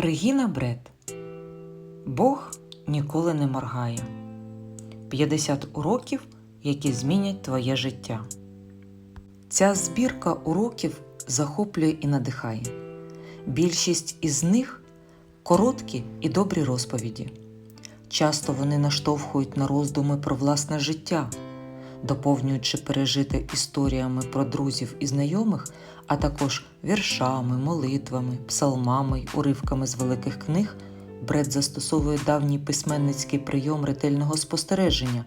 Регіна Бред Бог ніколи не моргає. 50 уроків, які змінять твоє життя. Ця збірка уроків захоплює і надихає. Більшість із них короткі і добрі розповіді. Часто вони наштовхують на роздуми про власне життя, доповнюючи пережите історіями про друзів і знайомих, а також віршами, молитвами, псалмами й уривками з великих книг. Бред застосовує давній письменницький прийом ретельного спостереження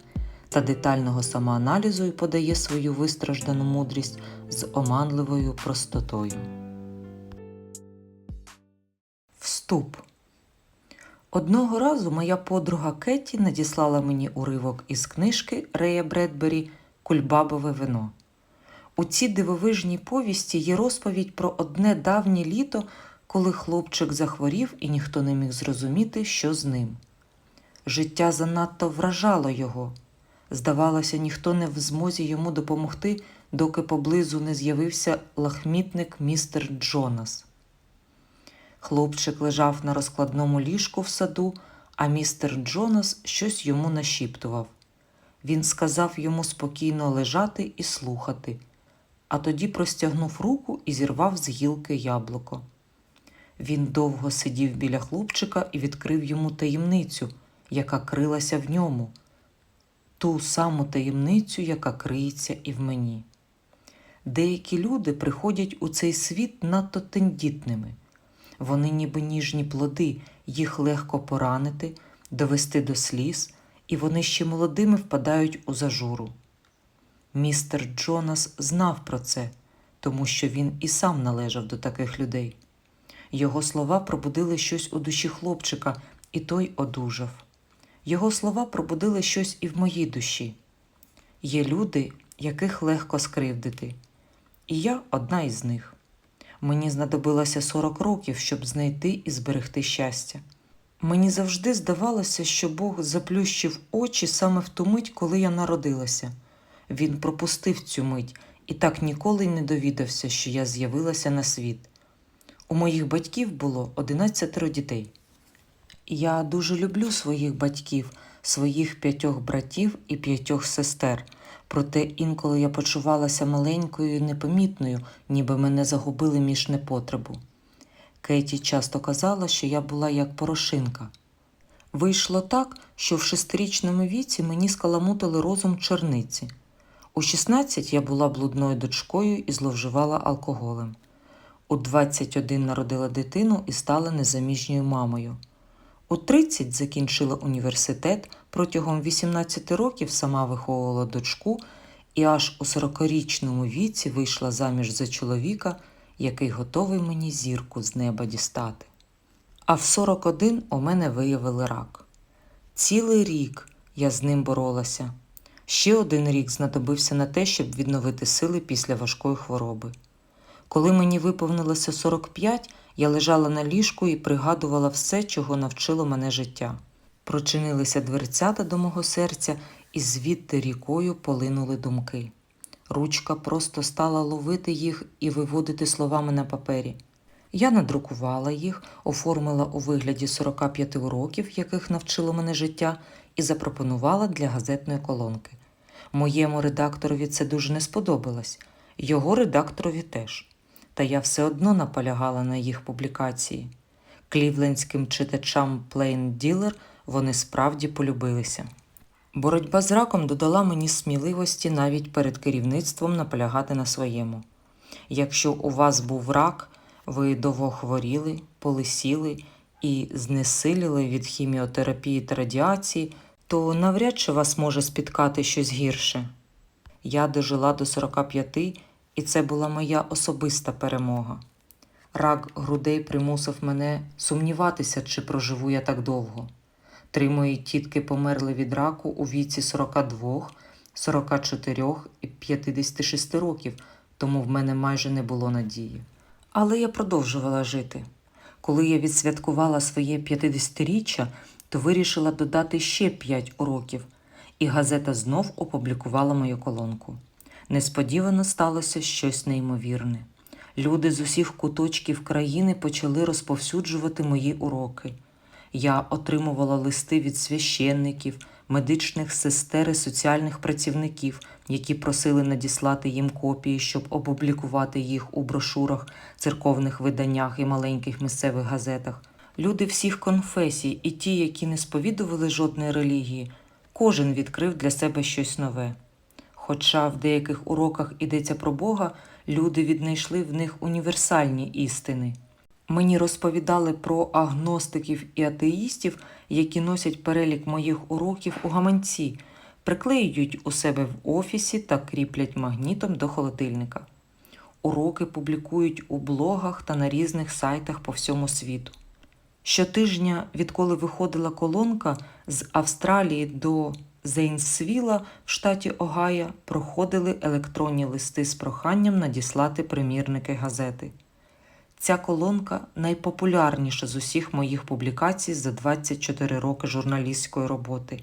та детального самоаналізу і подає свою вистраждану мудрість з оманливою простотою. Вступ Одного разу моя подруга Кетті надіслала мені уривок із книжки Рея Бредбері Кульбабове вино. У цій дивовижній повісті є розповідь про одне давнє літо, коли хлопчик захворів і ніхто не міг зрозуміти, що з ним. Життя занадто вражало його. Здавалося, ніхто не в змозі йому допомогти, доки поблизу не з'явився лахмітник містер Джонас. Хлопчик лежав на розкладному ліжку в саду, а містер Джонас щось йому нашіптував. Він сказав йому спокійно лежати і слухати, а тоді простягнув руку і зірвав з гілки яблуко. Він довго сидів біля хлопчика і відкрив йому таємницю, яка крилася в ньому, ту саму таємницю, яка криється і в мені. Деякі люди приходять у цей світ надто тендітними. Вони ніби ніжні плоди, їх легко поранити, довести до сліз, і вони ще молодими впадають у зажуру. Містер Джонас знав про це, тому що він і сам належав до таких людей. Його слова пробудили щось у душі хлопчика, і той одужав. Його слова пробудили щось і в моїй душі. Є люди, яких легко скривдити, і я одна із них. Мені знадобилося 40 років, щоб знайти і зберегти щастя. Мені завжди здавалося, що Бог заплющив очі саме в ту мить, коли я народилася. Він пропустив цю мить і так ніколи не довідався, що я з'явилася на світ. У моїх батьків було 11 дітей. Я дуже люблю своїх батьків, своїх п'ятьох братів і п'ятьох сестер. Проте інколи я почувалася маленькою і непомітною, ніби мене загубили між непотребу. Кеті часто казала, що я була як порошинка. Вийшло так, що в шестирічному віці мені скаламутили розум черниці. У 16 я була блудною дочкою і зловживала алкоголем. У 21 народила дитину і стала незаміжньою мамою. У 30 закінчила університет, протягом 18 років сама виховувала дочку і аж у 40-річному віці вийшла заміж за чоловіка, який готовий мені зірку з неба дістати. А в 41 у мене виявили рак. Цілий рік я з ним боролася. Ще один рік знадобився на те, щоб відновити сили після важкої хвороби. Коли мені виповнилося 45, я лежала на ліжку і пригадувала все, чого навчило мене життя. Прочинилися дверцята до мого серця, і звідти рікою полинули думки. Ручка просто стала ловити їх і виводити словами на папері. Я надрукувала їх, оформила у вигляді 45 уроків, яких навчило мене життя, і запропонувала для газетної колонки. Моєму редакторові це дуже не сподобалось, його редакторові теж. Та я все одно наполягала на їх публікації. Клівлендським читачам Plain Dealer вони справді полюбилися. Боротьба з раком додала мені сміливості навіть перед керівництвом наполягати на своєму. Якщо у вас був рак, ви довго хворіли, полисіли і знесиліли від хіміотерапії та радіації, то навряд чи вас може спіткати щось гірше. Я дожила до 45, і це була моя особиста перемога. Рак грудей примусив мене сумніватися, чи проживу я так довго. Три мої тітки померли від раку у віці 42, 44 і 56 років, тому в мене майже не було надії. Але я продовжувала жити. Коли я відсвяткувала своє 50-річчя, то вирішила додати ще 5 уроків, і газета знов опублікувала мою колонку. Несподівано сталося щось неймовірне. Люди з усіх куточків країни почали розповсюджувати мої уроки. Я отримувала листи від священників, медичних сестер і соціальних працівників, які просили надіслати їм копії, щоб опублікувати їх у брошурах, церковних виданнях і маленьких місцевих газетах. Люди всіх конфесій, і ті, які не сповідували жодної релігії, кожен відкрив для себе щось нове. Хоча в деяких уроках йдеться про Бога, люди віднайшли в них універсальні істини. Мені розповідали про агностиків і атеїстів, які носять перелік моїх уроків у гаманці, приклеюють у себе в офісі та кріплять магнітом до холодильника. Уроки публікують у блогах та на різних сайтах по всьому світу. Щотижня, відколи виходила колонка з Австралії до Зейнсвіла в штаті Огайо, проходили електронні листи з проханням надіслати примірники газети. Ця колонка найпопулярніша з усіх моїх публікацій за 24 роки журналістської роботи.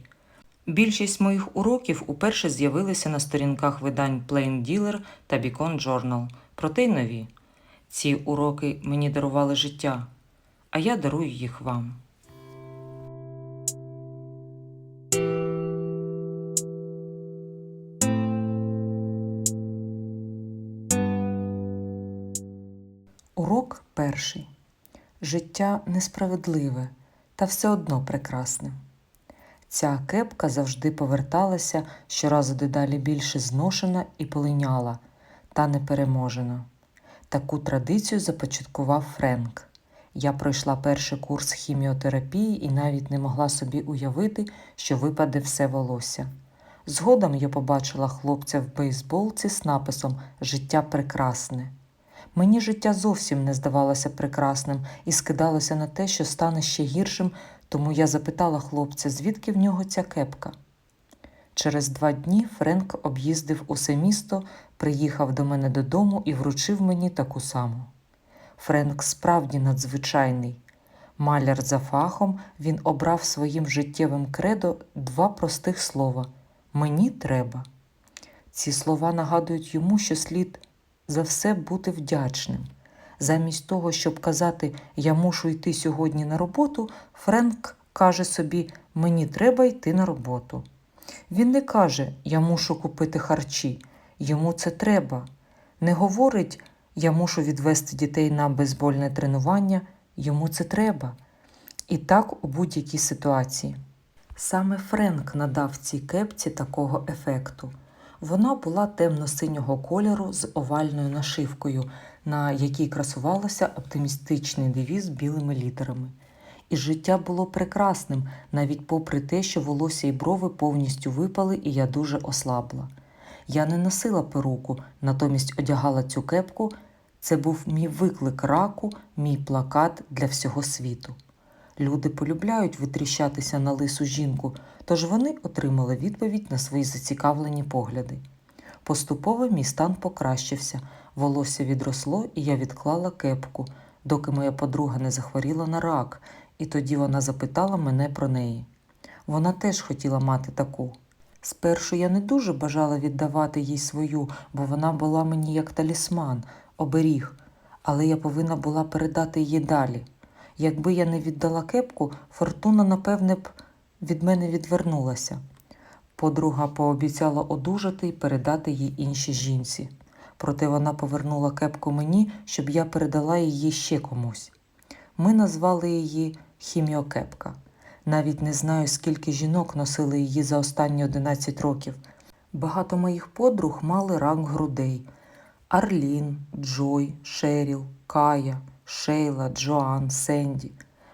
Більшість моїх уроків уперше з'явилися на сторінках видань Plain Dealer та Beacon Journal, проте й нові. Ці уроки мені дарували життя, а я дарую їх вам. Урок перший. Життя несправедливе та все одно прекрасне. Ця кепка завжди поверталася щоразу дедалі більше зношена і полиняла, та непереможена. Таку традицію започаткував Френк. Я пройшла перший курс хіміотерапії і навіть не могла собі уявити, що випаде все волосся. Згодом я побачила хлопця в бейсболці з написом Життя прекрасне. Мені життя зовсім не здавалося прекрасним і скидалося на те, що стане ще гіршим, тому я запитала хлопця, звідки в нього ця кепка. Через два дні Френк об'їздив усе місто, приїхав до мене додому і вручив мені таку саму. Френк справді надзвичайний. Маляр за фахом він обрав своїм життєвим кредо два простих слова Мені треба. Ці слова нагадують йому, що слід за все бути вдячним. Замість того, щоб казати Я мушу йти сьогодні на роботу, Френк каже собі Мені треба йти на роботу. Він не каже Я мушу купити харчі, йому це треба. Не говорить Я мушу відвести дітей на бейсбольне тренування, йому це треба. І так у будь-якій ситуації. Саме Френк надав цій кепці такого ефекту. Вона була темно-синього кольору з овальною нашивкою, на якій красувалося оптимістичний девіз білими літерами. І життя було прекрасним, навіть попри те, що волосся і брови повністю випали, і я дуже ослабла. Я не носила перуку, натомість одягала цю кепку. Це був мій виклик раку, мій плакат для всього світу. Люди полюбляють витріщатися на лису жінку, тож вони отримали відповідь на свої зацікавлені погляди. Поступово мій стан покращився, волосся відросло, і я відклала кепку, доки моя подруга не захворіла на рак, і тоді вона запитала мене про неї. Вона теж хотіла мати таку. Спершу я не дуже бажала віддавати їй свою, бо вона була мені як талісман, оберіг, але я повинна була передати її далі. Якби я не віддала кепку, фортуна, напевне, б від мене відвернулася. Подруга пообіцяла одужати і передати їй іншій жінці. Проте вона повернула кепку мені, щоб я передала її ще комусь. Ми назвали її хіміокепка. Навіть не знаю, скільки жінок носили її за останні 11 років. Багато моїх подруг мали рак грудей: Арлін, Джой, Шеріл, Кая, Шейла, Джоан, Сенді.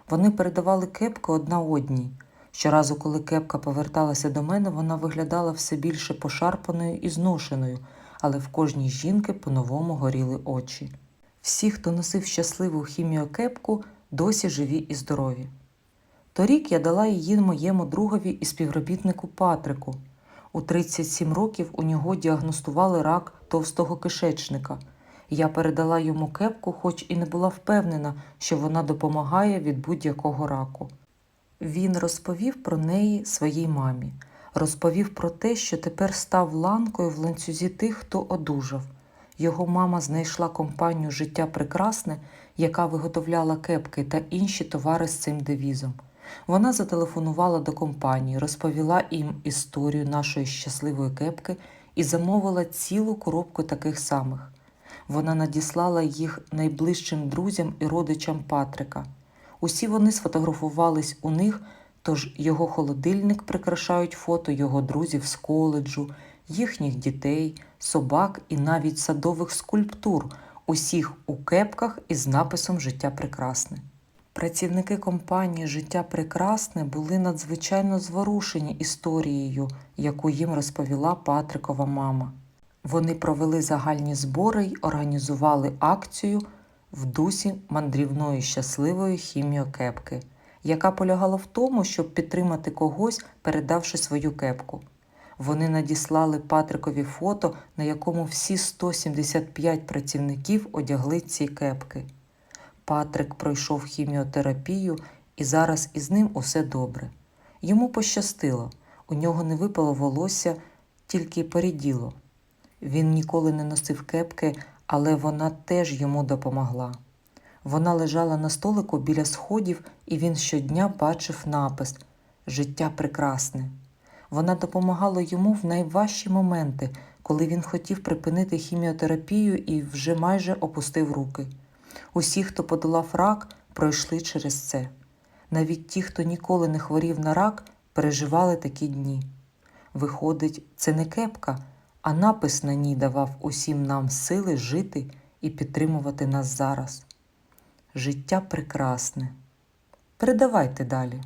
Вони передавали кепки одна одній. Щоразу, коли кепка поверталася до мене, вона виглядала все більше пошарпаною і зношеною, але в кожній жінки по-новому горіли очі. Всі, хто носив щасливу хіміокепку, досі живі і здорові. Торік я дала її моєму другові і співробітнику Патрику. У 37 років у нього діагностували рак товстого кишечника. Я передала йому кепку, хоч і не була впевнена, що вона допомагає від будь-якого раку. Він розповів про неї своїй мамі, розповів про те, що тепер став ланкою в ланцюзі тих, хто одужав. Його мама знайшла компанію Життя прекрасне, яка виготовляла кепки та інші товари з цим девізом. Вона зателефонувала до компанії, розповіла їм історію нашої щасливої кепки і замовила цілу коробку таких самих. Вона надіслала їх найближчим друзям і родичам Патрика. Усі вони сфотографувались у них, тож його холодильник прикрашають фото його друзів з коледжу, їхніх дітей, собак і навіть садових скульптур, усіх у кепках із написом Життя прекрасне. Працівники компанії Життя прекрасне були надзвичайно зворушені історією, яку їм розповіла Патрикова мама. Вони провели загальні збори й організували акцію в дусі мандрівної щасливої хіміокепки, яка полягала в тому, щоб підтримати когось, передавши свою кепку. Вони надіслали Патрикові фото, на якому всі 175 працівників одягли ці кепки. Патрик пройшов хіміотерапію, і зараз із ним усе добре. Йому пощастило, у нього не випало волосся, тільки поріділо. Він ніколи не носив кепки, але вона теж йому допомогла. Вона лежала на столику біля сходів, і він щодня бачив напис Життя прекрасне. Вона допомагала йому в найважчі моменти, коли він хотів припинити хіміотерапію і вже майже опустив руки. Усі, хто подолав рак, пройшли через це. Навіть ті, хто ніколи не хворів на рак, переживали такі дні. Виходить, це не кепка, а напис на ній давав усім нам сили жити і підтримувати нас зараз. Життя прекрасне. Передавайте далі.